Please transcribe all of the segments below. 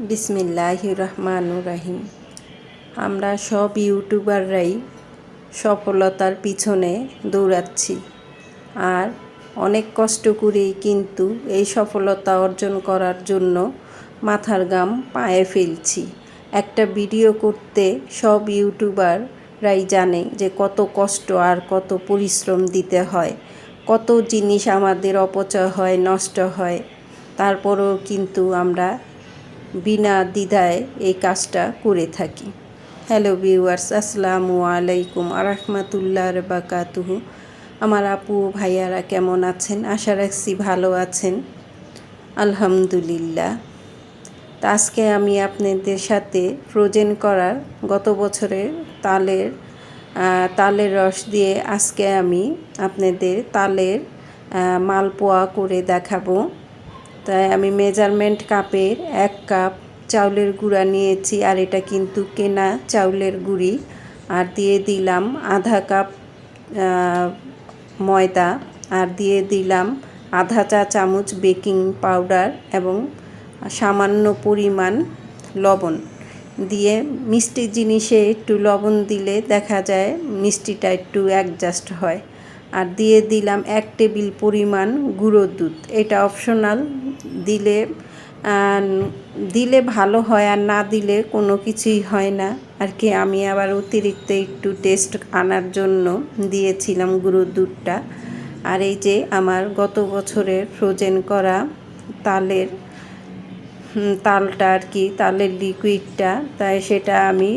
বিসমিল্লাহ রহমান রাহিম আমরা সব ইউটিউবাররাই সফলতার পিছনে দৌড়াচ্ছি আর অনেক কষ্ট করেই কিন্তু এই সফলতা অর্জন করার জন্য মাথার গাম পায়ে ফেলছি। একটা ভিডিও করতে সব ইউটিউবাররাই জানে যে কত কষ্ট আর কত পরিশ্রম দিতে হয়, কত জিনিস আমাদের অপচয় হয়, নষ্ট হয়, তারপরেও কিন্তু আমরা বিনা দ্বিধায় এই কাজটা করে থাকি। হ্যালো ভিউয়ার্স, আসসালামু আলাইকুম আরহামাতুল্লাহ বাকাতুহু আমার আপু ভাইয়ারা কেমন আছেন? আশা রাখছি ভালো আছেন। আলহামদুলিল্লাহ। তা আজকে আমি আপনাদের সাথে ফ্রোজেন করার গত বছরের তালের তালের রস দিয়ে আজকে আমি আপনাদের তালের মালপোয়া করে দেখাবো। তাই আমি মেজারমেন্ট কাপের এক কাপ চাউলের গুঁড়া নিয়েছি, আর এটা কিন্তু কেনা চাউলের গুঁড়ি। আর দিয়ে দিলাম আধা কাপ ময়দা, আর দিয়ে দিলাম আধা চা চামচ বেকিং পাউডার এবং সামান্য পরিমাণ লবণ। দিয়ে মিষ্টি জিনিসে একটু লবণ দিলে দেখা যায় মিষ্টিটা একটু অ্যাডজাস্ট হয়। আর দিয়ে দিলাম এক টেবিল পরিমাণ গুঁড়ো দুধ। এটা অপশনাল দিলে দিলে ভালো হয় আর না দিলে কোনো কিছুই হয় না। আর কি, আমি আবার অতিরিক্ত একটু টেস্ট আনার জন্য দিয়েছিলাম গুঁড়ো দুধটা। আর এই যে আমার গত বছরের ফ্রোজেন করা তালের তালটা আর কি, তালের লিকুইডটা তাই সেটা আমি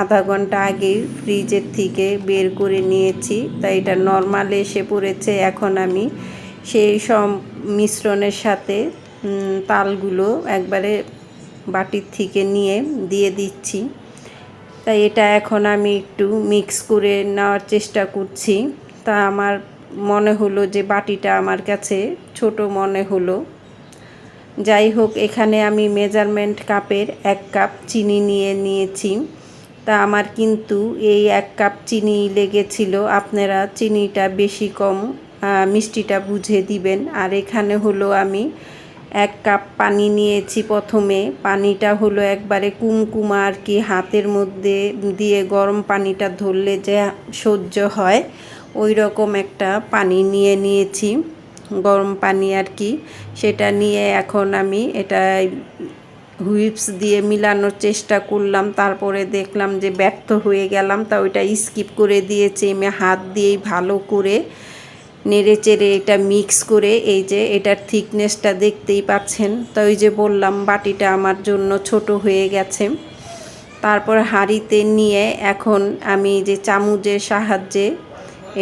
আধা ঘণ্টা আগেই ফ্রিজের থেকে বের করে নিয়েছি। তাই এটা নর্মালে এসে পড়েছে। এখন আমি সেই সব মিশ্রণের সাথে তালগুলো একবারে বাটির থেকে নিয়ে দিয়ে দিচ্ছি। তাই এটা এখন আমি একটু মিক্স করে নেওয়ার চেষ্টা করছি। তা আমার মনে হলো যে বাটিটা আমার কাছে ছোট মনে হলো। যাই হোক, এখানে আমি মেজারমেন্ট কাপের এক কাপ চিনি নিয়ে নিয়েছি। তা আমার কিন্তু এই এক কাপ চিনি লেগেছিল। আপনারা চিনিটা বেশি কম মিষ্টিটা বুঝে দিবেন। আর এখানে হলো আমি এক কাপ পানি নিয়েছি প্রথমে। পানিটা হলো একবারে কুমকুমা আর কি, হাতের মধ্যে দিয়ে গরম পানিটা ধরলে যে সহ্য হয় ওই রকম একটা পানি নিয়ে নিয়েছি। গরম পানি আর কি, সেটা নিয়ে এখন আমি এটা হুইপস দিয়ে মিলানোর চেষ্টা করলাম, তারপরে দেখলাম যে ব্যর্থ হয়ে গেলাম, তা ওইটা স্কিপ করে দিয়েছি, আমি হাত দিয়েই ভালো করে নেড়ে চেড়ে এটা মিক্স করে এই যে এটার থিকনেসটা দেখতেই পাচ্ছেন। তো ওই যে বললাম, বাটিটা আমার জন্য ছোট হয়ে গেছে। তারপর হাঁড়িতে নিয়ে এখন আমি যে চামচের সাহায্যে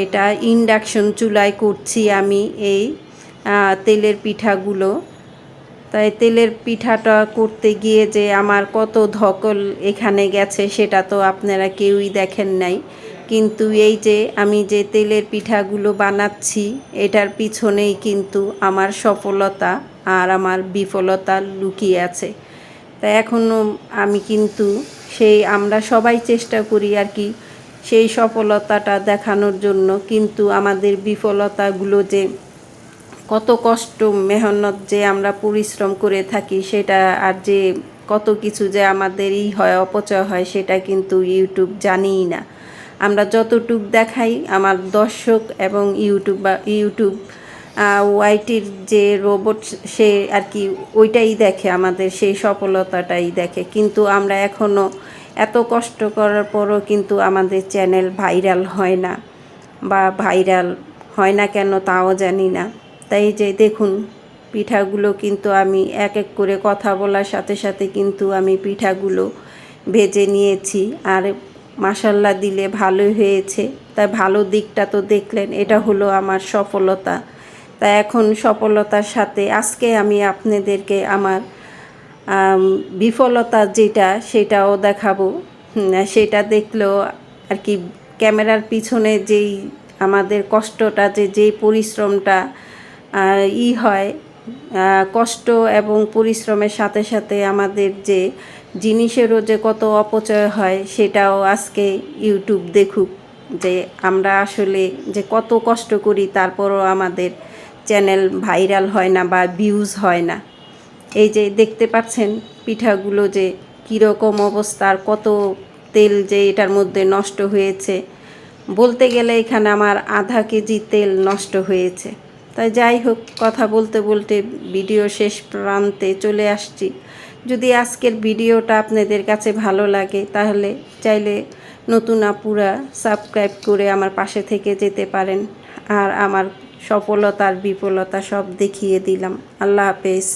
এটা ইন্ডাকশন চুলায় করছি আমি এই তেলের পিঠাগুলো। তাই তেলের পিঠাটা করতে গিয়ে যে আমার কত ধকল এখানে গেছে সেটা তো আপনারা কেউই দেখেন নাই। কিন্তু এই যে আমি যে তেলের পিঠাগুলো বানাচ্ছি, এটার পিছনেই কিন্তু আমার সফলতা আর আমার বিফলতা লুকিয়ে আছে। তা এখনও আমি কিন্তু সেই আমরা সবাই চেষ্টা করি আর কি সেই সফলতাটা দেখানোর জন্য। কিন্তু আমাদের বিফলতাগুলো যে কত কষ্ট, মেহনত যে আমরা পরিশ্রম করে থাকি, সেটা আর যে কত কিছু যে আমাদেরই হয়, অপচয় হয়, সেটা কিন্তু ইউটিউব জানিই না। আমরা যতটুক দেখাই, আমার দর্শক এবং ইউটিউব বা ইউটিউব ওয়াইটির যে রোবট সে আর কি ওইটাই দেখে, আমাদের সেই সফলতাটাই দেখে। কিন্তু আমরা এখনও এত কষ্ট করার পরও কিন্তু আমাদের চ্যানেল ভাইরাল হয় না বা ভাইরাল হয় না কেন তাও জানি না। তাই যে দেখুন, পিঠাগুলো কিন্তু আমি এক এক করে কথা বলার সাথে সাথে কিন্তু আমি পিঠাগুলো ভেজে নিয়েছি। আর মাসাল্লা দিলে ভালোই হয়েছে। তাই ভালো দিকটা তো দেখলেন, এটা হলো আমার সফলতা। তা এখন সফলতার সাথে আজকে আমি আপনাদেরকে আমার বিফলতা যেটা সেটাও দেখাবো। সেটা দেখলেও আর কি ক্যামেরার পিছনে যেই আমাদের কষ্টটা, যে যেই পরিশ্রমটা ই হয় কষ্ট এবং পরিশ্রমের সাথে সাথে আমাদের যে জিনিসেরও যে কত অপচয় হয় সেটাও আজকে ইউটিউব দেখুক যে আমরা আসলে যে কত কষ্ট করি তারপরও আমাদের চ্যানেল ভাইরাল হয় না বা ভিউজ হয় না। এই যে দেখতে পাচ্ছেন পিঠাগুলো যে কীরকম অবস্থার কত তেল যে এটার মধ্যে নষ্ট হয়েছে। বলতে গেলে এখানে আমার আধা কেজি তেল নষ্ট হয়েছে। তাই যাই হোক, কথা বলতে বলতে ভিডিও শেষ প্রান্তে চলে আসছি। যদি আজকের ভিডিওটা আপনাদের কাছে ভালো লাগে, তাহলে চাইলে নতুন আপুরা সাবস্ক্রাইব করে আমার পাশে থেকে যেতে পারেন। আর আমার সফলতার বিফলতা সব দেখিয়ে দিলাম। আল্লাহ হাফেজ।